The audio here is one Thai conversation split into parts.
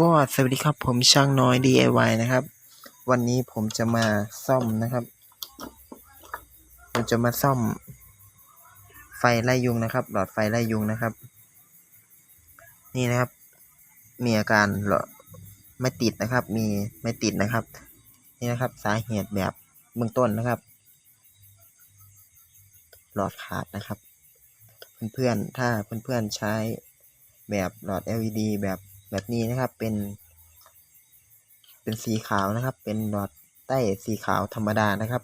ก็สวัสดีครับผมช่างน้อย DIY นะครับ วันนี้ผมจะมาซ่อมนะครับผมจะมาซ่อม ไฟไล่ยุงนะครับ หลอดไฟไล่ยุงนะครับ นี่นะครับ มีอาการหลอดไม่ติดนะครับ มีไม่ติดนะครับ นี่นะครับ สาเหตุแบบเบื้องต้นนะครับ หลอดขาดนะครับ เพื่อนๆถ้าเพื่อนๆใช้แบบหลอด LED แบบ แบบนี้นะครับเป็น เป็นสีขาวนะครับ เป็นหลอดใต้สีขาวธรรมดานะครับ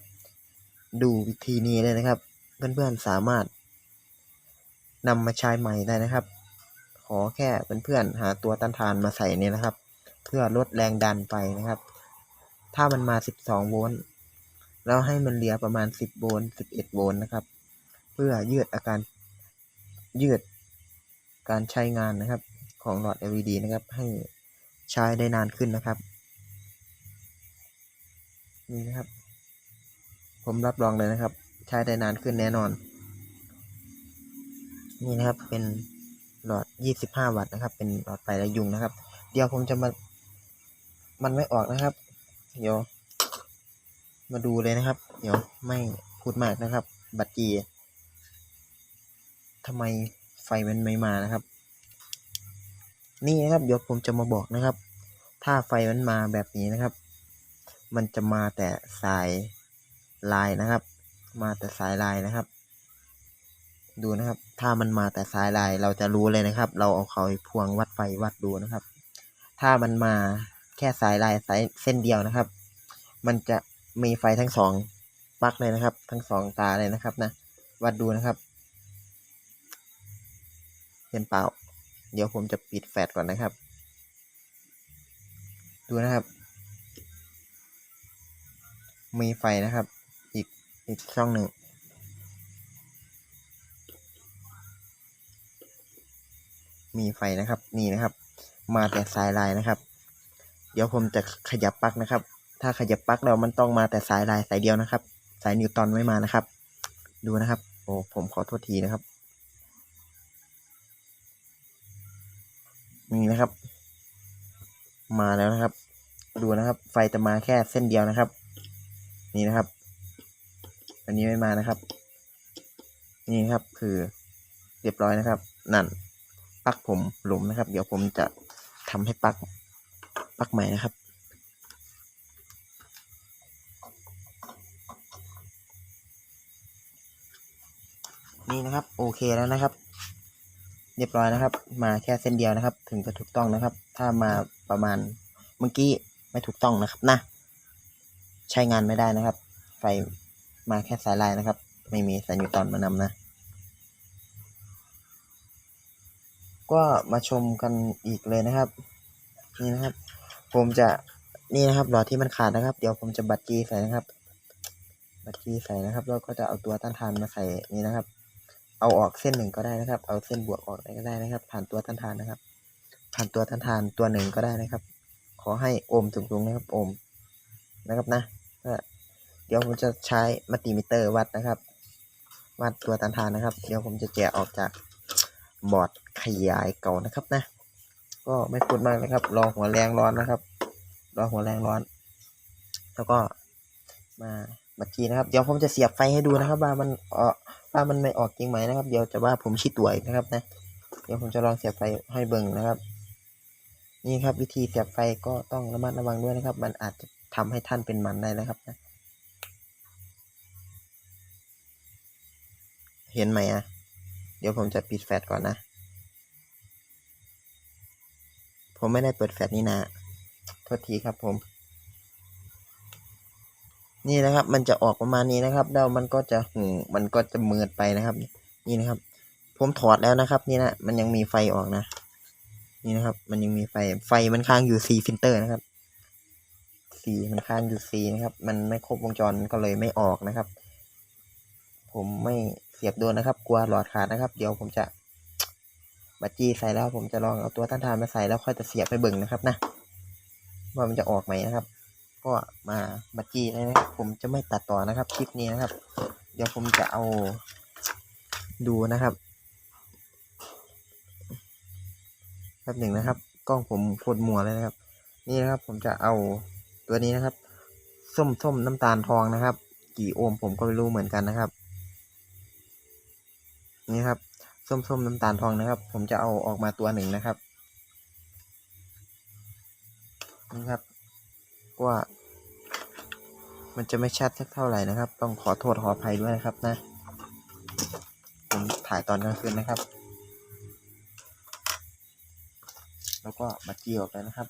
ดูวิธีนี้เลยนะครับ เพื่อนๆสามารถนำมาใช้ใหม่ได้นะครับ ขอแค่เพื่อนๆหาตัวต้านทานมาใส่เนี่ยนะครับ เพื่อลดแรงดันไปนะครับ ถ้ามันมา 12 โวลต์แล้วให้มันเหลือประมาณ 10 โวลต์11 โวลต์นะครับ เพื่อยืดอาการยืดการใช้งานนะครับ ของหลอด LED นะครับ ให้ใช้ได้นานขึ้นนะครับนี่นะครับ ผมรับรองเลยนะครับ ใช้ได้นานขึ้นแน่นอน นี่นะครับเป็นหลอด 25 วัตต์นะครับ เป็นหลอดไฟระยุงนะครับ เดี๋ยวผมจะมา มันไม่ออกนะครับ เดี๋ยว มาดูเลยนะครับ เดี๋ยวไม่พูดมากนะครับ บัตรจีทำไมไฟมันไม่มานะครับ นี่นะครับเดี๋ยวผมจะมาบอกนะครับ ถ้าไฟมันมาแบบนี้นะครับ มันจะมาแต่สายลายนะครับ มาแต่สายลายนะครับ ดูนะครับ ถ้ามันมาแต่สายลายเราจะรู้เลยนะครับ เราเอาเขาพวงวัดไฟวัดดูนะครับ ถ้ามันมาแค่สายลายสายเส้นเดียวนะครับ มันจะมีไฟทั้งสองปลั๊กเลยนะครับ ทั้งสองตาเลยนะครับนะวัดดูนะครับ เห็นเปล่า เดี๋ยวผมจะปิดแฟลชก่อนนะครับ ดูนะครับ มีไฟนะครับ อีกอีกช่องหนึ่งมีไฟนะครับนี่นะครับ มาแต่สายลายนะครับ เดี๋ยวผมจะขยับปลั๊กนะครับ ถ้าขยับปลั๊กแล้วมันต้องมาแต่สายลายสายเดียวนะครับ สายนิวตอนไม่มานะครับ ดูนะครับ โอ้ผมขอโทษทีนะครับ นี่นะครับ มาแล้วนะครับ ดูนะครับ ไฟจะมาแค่เส้นเดียวนะครับ นี่นะครับอันนี้ไม่มานะครับ นี่ครับคือเรียบร้อยนะครับ นั่นปักผมหลุมนะครับ เดี๋ยวผมจะทำให้ปักปักใหม่นะครับนี่นะครับ โอเคแล้วนะครับ เรียบร้อยนะครับ มาแค่เส้นเดียวนะครับ ถึงจะถูกต้องนะครับ ถ้ามาประมาณเมื่อกี้ไม่ถูกต้องนะครับนะใช้งานไม่ได้นะครับ ไฟมาแค่สายลายนะครับ ไม่มีสายนิวตอนมานำนะ ก็มาชมกันอีกเลยนะครับ นี่นะครับ ผมจะนี่นะครับหลอดที่มันขาดนะครับ เดี๋ยวผมจะบัดจีใส่นะครับ บัดจีใส่นะครับ แล้วก็จะเอาตัวต้านทานมาใส่นี่นะครับ เอาออกเส้นหนึ่งก็ได้นะครับ เอาเส้นบวกออกก็ได้นะครับ ผ่านตัวต้านทานนะครับ ผ่านตัวต้านทานตัวหนึ่งก็ได้นะครับ ขอให้โอห์มสูงๆนะครับโอมนะครับนะเดี๋ยวผมจะใช้มัลติมิเตอร์วัดนะครับ วัดตัวต้านทานนะครับ เดี๋ยวผมจะแกะออกจากบอร์ดขยายเก่านะครับนะ ก็ไม่พูดมากนะครับ รอหัวแรงร้อนนะครับ รอหัวแรงร้อน แล้วก็มา บัตรจีนะครับ เดี๋ยวผมจะเสียบไฟให้ดูนะครับ ว่ามันเออว่ามันไม่ออกจริงไหมนะครับ เดี๋ยวจะว่าผมชี้ตัวอีกนะครับนะ เดี๋ยวผมจะลองเสียบไฟให้เบิ่งนะครับ นี่ครับ วิธีเสียบไฟก็ต้องระมัดระวังด้วยนะครับ มันอาจจะทำให้ท่านเป็นมันได้นะครับนะ เห็นไหมอะ เดี๋ยวผมจะปิดแฟลชก่อนนะ ผมไม่ได้เปิดแฟลชนี่นะ โทษทีครับผม นี่นะครับ มันจะออกประมาณนี้นะครับแล้วมันก็จะหูมันก็จะมืดไปนะครับ นี่นะครับ ผมถอดแล้วนะครับ นี่นะมันยังมีไฟออกนะ นี่นะครับ มันยังมีไฟไฟมันค้างอยู่ซีฟิลเตอร์นะครับสีมันค้างอยู่ซีนะครับ มันไม่ครบวงจรก็เลยไม่ออกนะครับ ผมไม่เสียบโดนนะครับ กลัวหลอดขาดนะครับ เดี๋ยวผมจะบัตรจีใส่แล้วผมจะลองเอาตัวต้านทานมาใส่แล้วค่อยจะเสียบไปเบิ่งนะครับนะว่ามันจะออกไหมนะครับ ก็มาบัจีเลยนะครับผมจะไม่ตัดต่อนะครับคลิปนี้นะครับ เดี๋ยวผมจะเอาดูนะครับแป๊บหนึ่งนะครับ กล้องผมโคตรมัวเลยนะครับ นี่นะครับผมจะเอาตัวนี้นะครับ ส้มส้มน้ำตาลทองนะครับ กี่โอห์มผมก็ไม่รู้เหมือนกันนะครับ นี่ครับส้มส้มน้ำตาลทองนะครับ ผมจะเอาออกมาตัวหนึ่งนะครับนี่ครับว่า มันจะไม่ชัดสักเท่าไหร่นะครับ ต้องขอโทษขออภัยด้วยนะครับนะ ผมถ่ายตอนกลางคืนนะครับ แล้วก็บัดจี้ออกไปนะครับ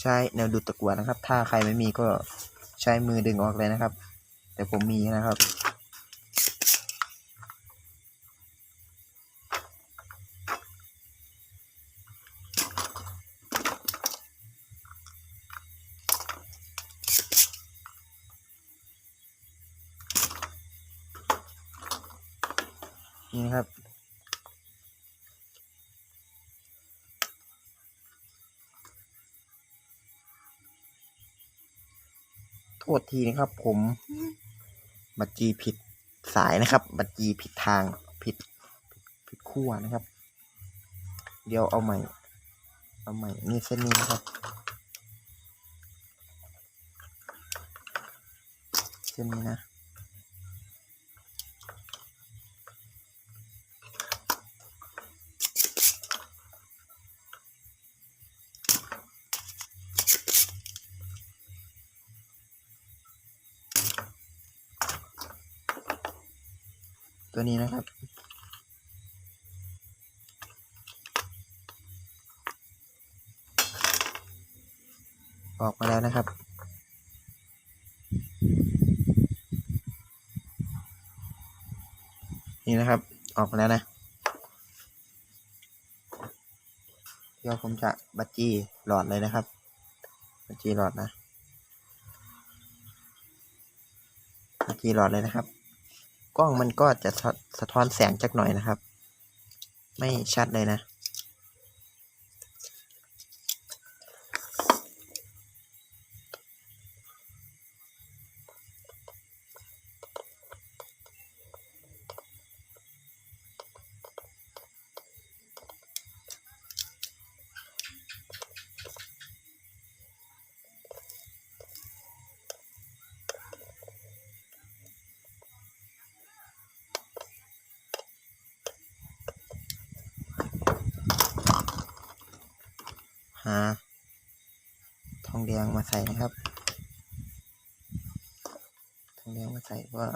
ใช้แนวดูดตะกั่วนะครับ ถ้าใครไม่มีก็ใช้มือดึงออกเลยนะครับ แต่ผมมีนะครับ นี่นะครับ โทษทีนะครับผม บัตจีผิดสายนะครับ บัตจีผิดทางผิดผิดขั้วนะครับ เดี๋ยวเอาใหม่ เอาใหม่ นี่เส้นนี้นะครับเส้นนี้นะ ตัวนี้นะครับ ออกมาแล้วนะครับ นี่นะครับ ออกมาแล้วนะเดี๋ยวผมจะบัจจีหลอดเลยนะครับ บัจจีหลอดนะบัจจีหลอดเลยนะครับ กล้องมันก็จะสะสะท้อนแสงจักหน่อยนะครับ ไม่ชัดเลยนะ หา ทองแดงมาใส่นะครับ ทองแดงมาใส่ว่า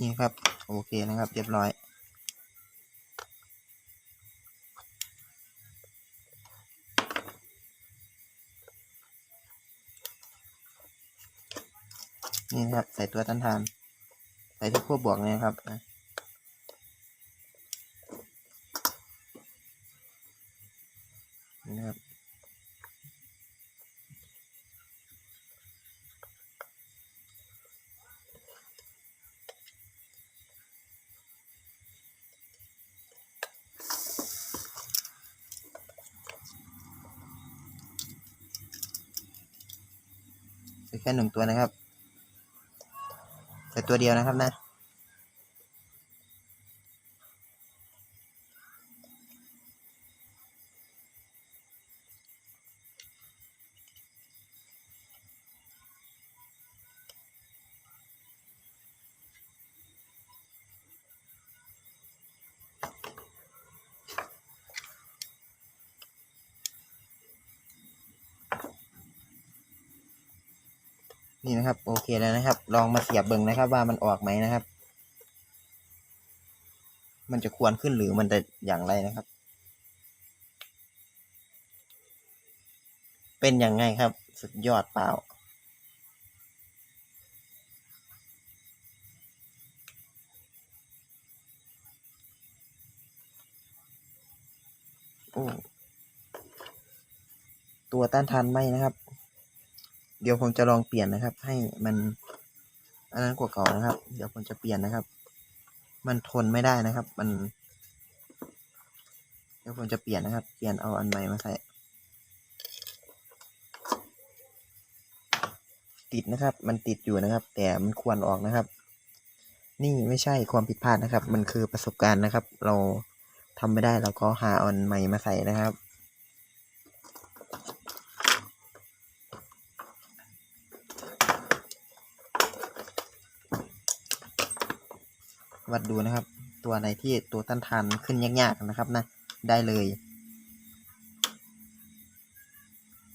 นี่ครับ โอเคนะครับ เรียบร้อย นี่ครับ ใส่ตัวต้านทาน ใส่ทุกขั้วบวกเลยนะครับนะนี่ครับใส่แค่หนึ่งตัวนะครับ ตัวเดียวนะครับนะ นี่นะครับ โอเคแล้วนะครับ ลองมาเสียบเบิ่งนะครับ ว่ามันออกไหมนะครับ มันจะควรขึ้นหรือมันจะอย่างไรนะครับ เป็นยังไงครับ สุดยอดเปล่าโอ้ตัวต้านทานไหมนะครับ เดี๋ยวผมจะลองเปลี่ยนนะครับ ให้มันอันนั้นกว่าเก่านะครับ เดี๋ยวผมจะเปลี่ยนนะครับ มันทนไม่ได้นะครับ มัน เดี๋ยวผมจะเปลี่ยนนะครับ เปลี่ยนเอาอันใหม่มาใส่ติดนะครับ มันติดอยู่นะครับ แต่มันควรออกนะครับ นี่ไม่ใช่ความผิดพลาดนะครับ มันคือประสบการณ์นะครับ เราทำไม่ได้เราก็หาอันใหม่มาใส่นะครับ วัดดูนะครับ ตัวไหนที่ตัวต้านทานขึ้นยากๆนะครับนะได้เลย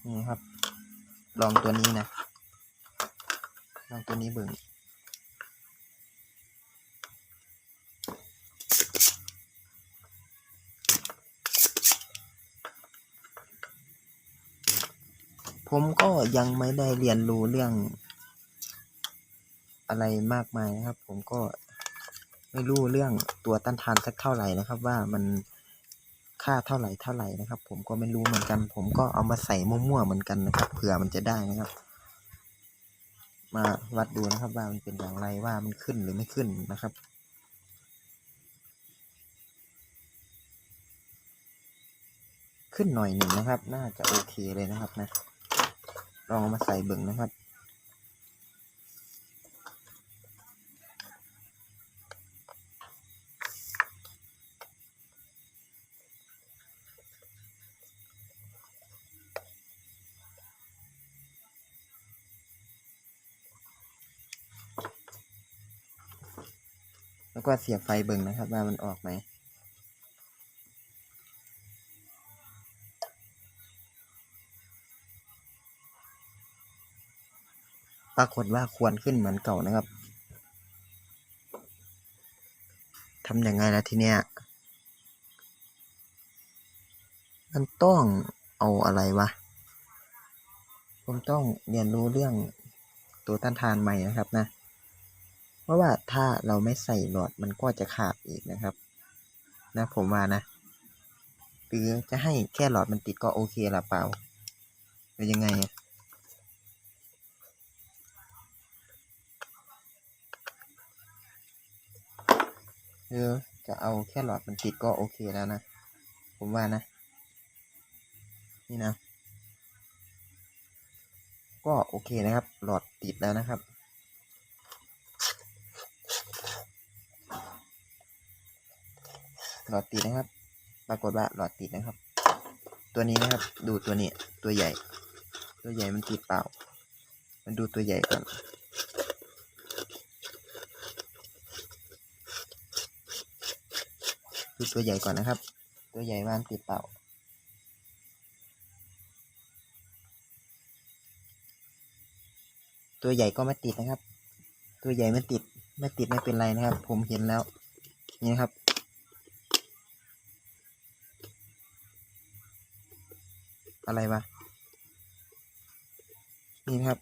นี่ครับ ลองตัวนี้นะลองตัวนี้เบิ่งผมก็ยังไม่ได้เรียนรู้เรื่องอะไรมากมายนะครับ ผมก็ ไม่รู้เรื่องตัวต้านทานสักเท่าไหร่นะครับ ว่ามันค่าเท่าไหร่เท่าไหร่นะครับ ผมก็ไม่รู้เหมือนกัน ผมก็เอามาใส่มั่วๆเหมือนกันนะครับ เผื่อมันจะได้นะครับ มาวัดดูนะครับว่ามันเป็นอย่างไรว่ามันขึ้นหรือไม่ขึ้นนะครับขึ้นหน่อยหนึ่งนะครับ น่าจะโอเคเลยนะครับนะ ลองเอามาใส่เบิ่งนะครับ แล้วก็เสียบไฟเบิ่งนะครับว่ามันออกไหมปรากฏว่าควรขึ้นเหมือนเก่านะครับทำยังไงล่ะทีเนี้ย มันต้องเอาอะไรวะ ผมต้องเรียนรู้เรื่องตัวต้านทานใหม่นะครับนะ เพราะว่าถ้าเราไม่ใส่หลอดมันก็จะขาดอีกนะครับ นะผมว่านะหรือจะให้แค่หลอดมันติดก็โอเคละเปล่าหรือยังไงเออจะเอาแค่หลอดมันติดก็โอเคแล้วนะ ผมว่านะ นี่นะ ก็โอเคนะครับ หลอดติดแล้วนะครับ หลอดติดนะครับ ปรากฏว่าหลอดติดนะครับ ตัวนี้นะครับ ดูตัวนี้ตัวใหญ่ ตัวใหญ่มันติดเปล่า มันดูตัวใหญ่ก่อนดูตัวใหญ่ก่อนนะครับ ตัวใหญ่ว่ามันติดเปล่าตัวใหญ่ก็ไม่ติดนะครับ ตัวใหญ่ไม่ติด ไม่ติดไม่เป็นไรนะครับ ผมเห็นแล้ว นี่นะครับ อะไรวะนี่ครับ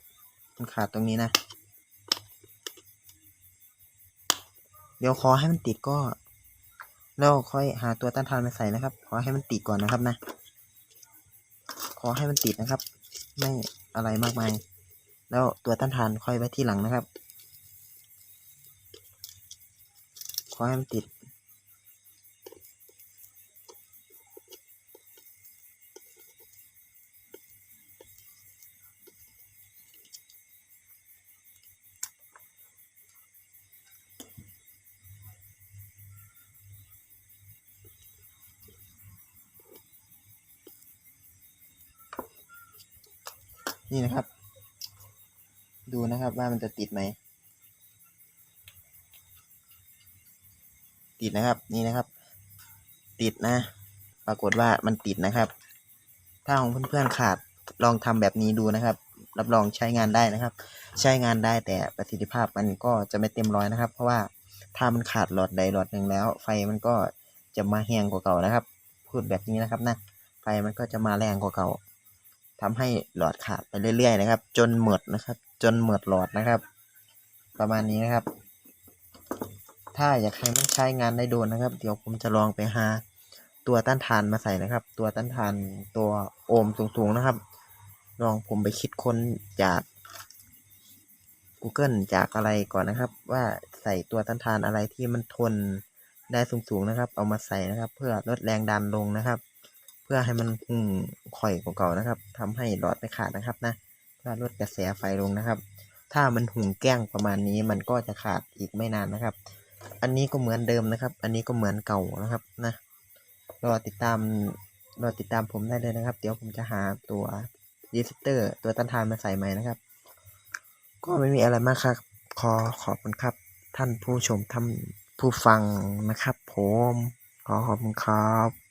มันขาดตรงนี้นะ เดี๋ยวขอให้มันติดก็ แล้วค่อยหาตัวต้านทานมาใส่นะครับ ขอให้มันติดก่อนนะครับนะ ขอให้มันติดนะครับ ไม่อะไรมากมาย แล้วตัวต้านทานค่อยไว้ที่หลังนะครับ ขอให้มันติด นี่นะครับ ดูนะครับว่ามันจะติดไหม ติดนะครับนี่นะครับ ติดนะ ปรากฏว่ามันติดนะครับ ถ้าของเพื่อนๆขาดลองทำแบบนี้ดูนะครับ รับรองใช้งานได้นะครับ ใช้งานได้แต่ประสิทธิภาพมันก็จะไม่เต็มร้อยนะครับ เพราะว่าถ้ามันขาดหลอดใดหลอดหนึ่งแล้ว ไฟมันก็จะมาแห้งกว่าเก่านะครับ พูดแบบนี้นะครับนะไฟมันก็จะมาแรงกว่าเก่า ทำให้หลอดขาดไปเรื่อยๆนะครับ จนหมดนะครับ จนหมดหลอดนะครับ ประมาณนี้นะครับ ถ้าอยากให้มันใช้งานได้โดนนะครับ เดี๋ยวผมจะลองไปหาตัวต้านทานมาใส่นะครับ ตัวต้านทานตัวโอห์มสูงๆนะครับ ลองผมไปคิดค้นจาก Google จากอะไรก่อนนะครับ ว่าใส่ตัวต้านทานอะไรที่มันทนได้สูงๆนะครับ เอามาใส่นะครับ เพื่อลดแรงดันลงนะครับ เพื่อให้มันหุ่งข่อยกว่าเก่านะครับทำให้หลอดไม่ขาดนะครับนะเพื่อลดกระแสไฟลงนะครับ ถ้ามันหุ่งแกล้งประมาณนี้มันก็จะขาดอีกไม่นานนะครับ อันนี้ก็เหมือนเดิมนะครับ อันนี้ก็เหมือนเก่านะครับนะรอติดตามรอติดตามผมได้เลยนะครับ เดี๋ยวผมจะหาตัวรีเซตเตอร์ตัวต้านทานมาใส่ใหม่นะครับ ก็ไม่มีอะไรมากครับ ขอขอบคุณครับ ท่านผู้ชมท่านผู้ฟังนะครับ ผม ขอขอบคุณครับ